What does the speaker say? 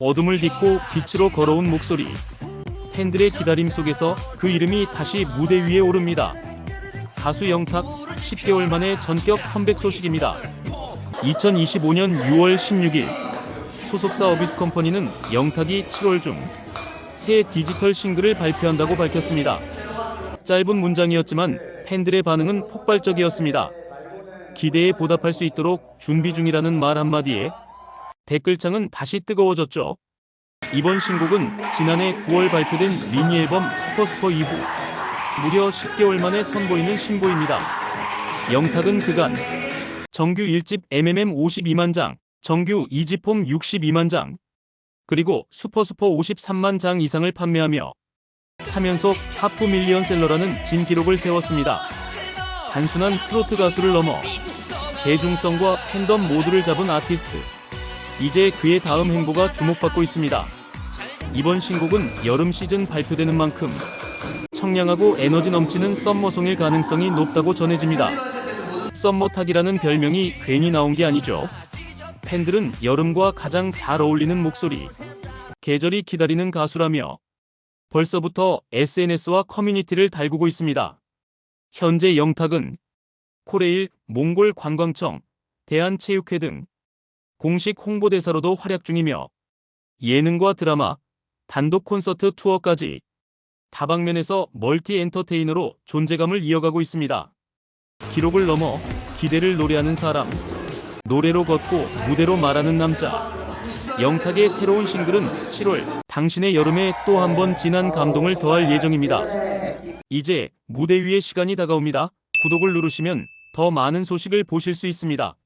어둠을 딛고 빛으로 걸어온 목소리. 팬들의 기다림 속에서 그 이름이 다시 무대 위에 오릅니다. 가수 영탁 10개월 만에 전격 컴백 소식입니다. 2025년 6월 16일 소속사 어비스 컴퍼니는 영탁이 7월 중 새 디지털 싱글을 발표한다고 밝혔습니다. 짧은 문장이었지만 팬들의 반응은 폭발적이었습니다. 기대에 보답할 수 있도록 준비 중이라는 말 한마디에 댓글창은 다시 뜨거워졌죠. 이번 신곡은 지난해 9월 발표된 미니 앨범 슈퍼슈퍼 2부 무려 10개월 만에 선보이는 신보입니다. 영탁은 그간 정규 1집 MMM 52만 장, 정규 2집 홈 62만 장, 그리고 슈퍼슈퍼 53만 장 이상을 판매하며 3연속 하프 밀리언셀러라는 진기록을 세웠습니다. 단순한 트로트 가수를 넘어 대중성과 팬덤 모두를 잡은 아티스트. 이제 그의 다음 행보가 주목받고 있습니다. 이번 신곡은 여름 시즌 발표되는 만큼 청량하고 에너지 넘치는 썸머송일 가능성이 높다고 전해집니다. 썸머탁이라는 별명이 괜히 나온 게 아니죠. 팬들은 여름과 가장 잘 어울리는 목소리, 계절이 기다리는 가수라며 벌써부터 SNS와 커뮤니티를 달구고 있습니다. 현재 영탁은 코레일, 몽골 관광청, 대한체육회 등 공식 홍보대사로도 활약 중이며 예능과 드라마, 단독 콘서트 투어까지 다방면에서 멀티 엔터테이너로 존재감을 이어가고 있습니다. 기록을 넘어 기대를 노래하는 사람, 노래로 걷고 무대로 말하는 남자. 영탁의 새로운 싱글은 7월 당신의 여름에 또 한 번 진한 감동을 더할 예정입니다. 이제 무대 위의 시간이 다가옵니다. 구독을 누르시면 더 많은 소식을 보실 수 있습니다.